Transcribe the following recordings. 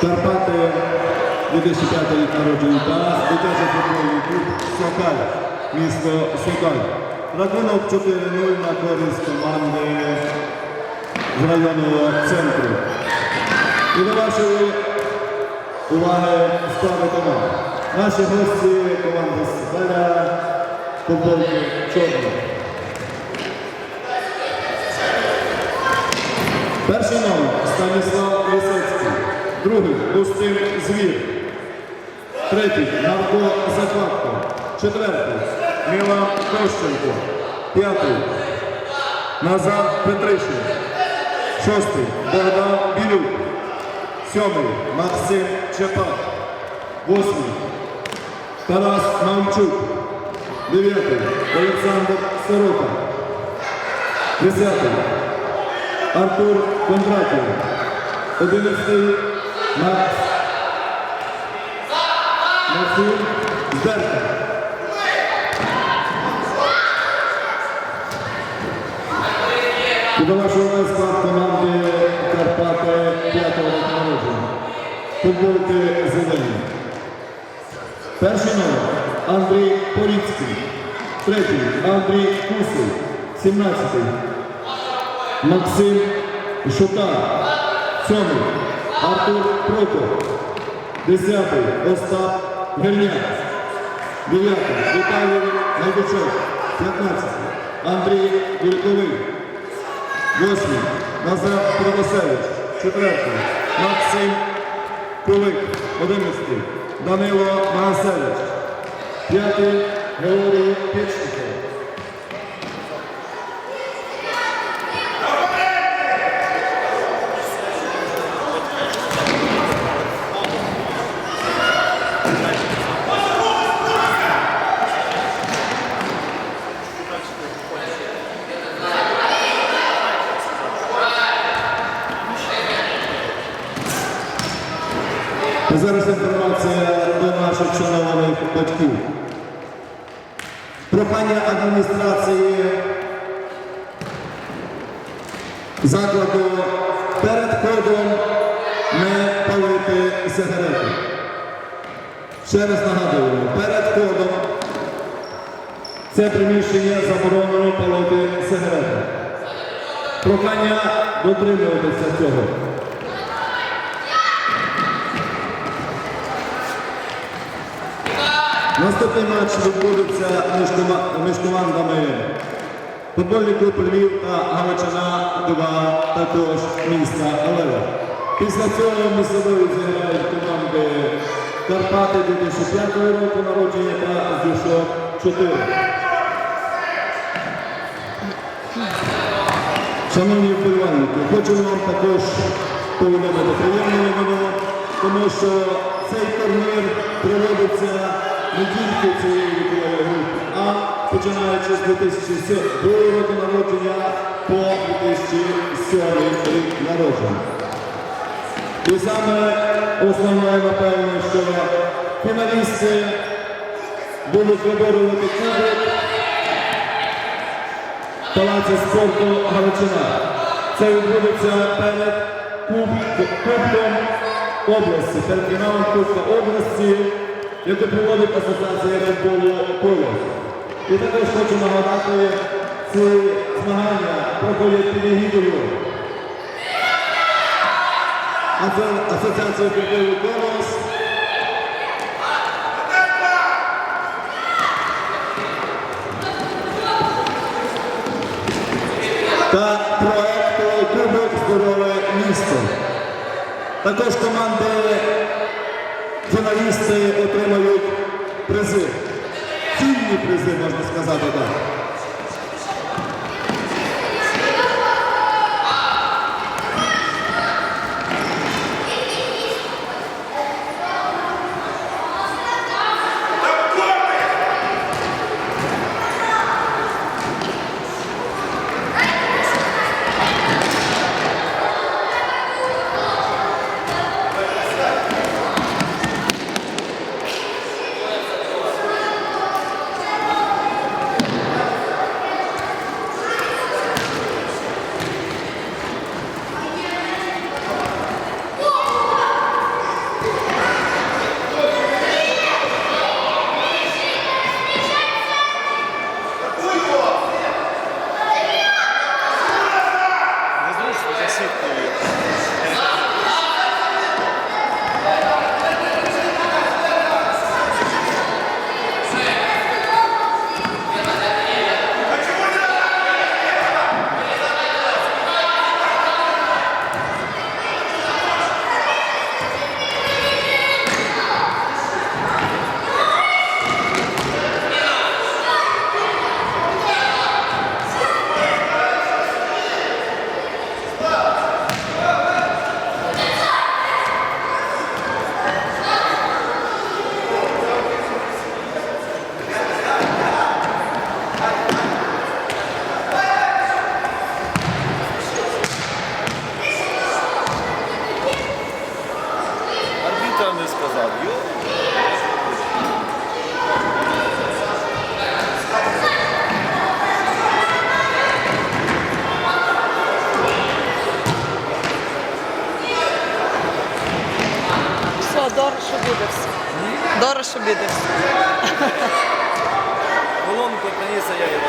Карпати 2005 рік народження та дитячий футбольний клуб Сокаль, місто Сокаль. Рахунок 4-0 на користь команди з районного центру. І до вашої уваги склади команд. Наші гості команди Сокаля, футбольні Чорні. Перший номер Станіслав Лисецький. Другий Устим Звір. Третій Марко Захватко. Четвертий Мілан Кощенко. П'ятий Назар Петришин. Шостий Богдан Білюк. Сьомий Максим Чепак. Восьмий Тарас Мамчук. Дев'ятий Олександр Сорока. Десятий Артур Кондратів. Одинадцятий Макс. Максим Здерка. І до склад команди Карпати 5-го народження. Футболки зелені. Перший номер Андрій Поліцький. Третій Андрій Кусий. 17-й Максим Шутар. Сьомий Артур Прокоп. Десятий Остап Герняк. Дев'ятий Віталій Найдучок. П'ятнадцятий Андрій Вільковий. Восьмий Назар Правосевич. Четвертий Максим Кулик. Одинадцятий Данило Магасевич. П'ятий Георгій Пічников. І зараз інформація до наших шанованих батьків. Прохання адміністрації закладу перед ходом не палити сигарети. Ще раз нагадую, перед ходом це приміщення заборонено палити сигарети. Прохання дотримуватися цього. Наступний матч відбудеться між, командами футбольний клуб Львів та Галичина 2 також міста Олева. Після цього місцевої зіграють команди Карпати 2005 року народження та Зюшок 4. Шановні вболівальники, хочу вам також повідомити приємну новину, тому що цей турнір проводиться не тільки цієї групи, а починаючи з 2002 року народження по 2007 рік народження. І саме основне, напевно, що фіналісти будуть виборювати кубок Палаці спорту Галичина. Це відбудеться перед Куб- Кубком області, перед фіналом Кубка області, яку проводить Асоціація футболу «Колос». І також хочу нагадати, ці змагання проходять під егідою Асо- Асоціації футболу «Колос». та проекту Кубок Здорове місто. Також команди фіналісти отримають призи. Цінні призи, можна сказати так. Обідався. Колонку приніс, а я його.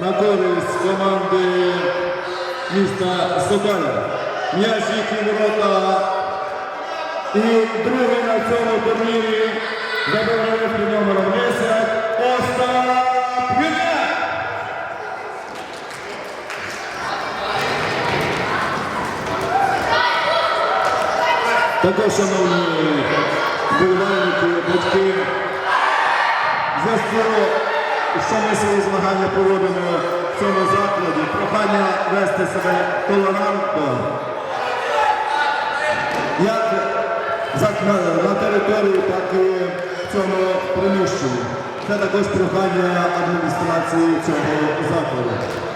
на користь команди міста Соколя. М'яч їхні ворота. І другий на цьому турнірі забирає під номером 10 Остап Юняк. Також, шановні вболівальники, батьки, в зв'язку, ми свої змагання проводимо в цьому закладі, прохання вести себе толерантно, як на території, так і в цьому приміщенні. Це також прохання адміністрації цього закладу.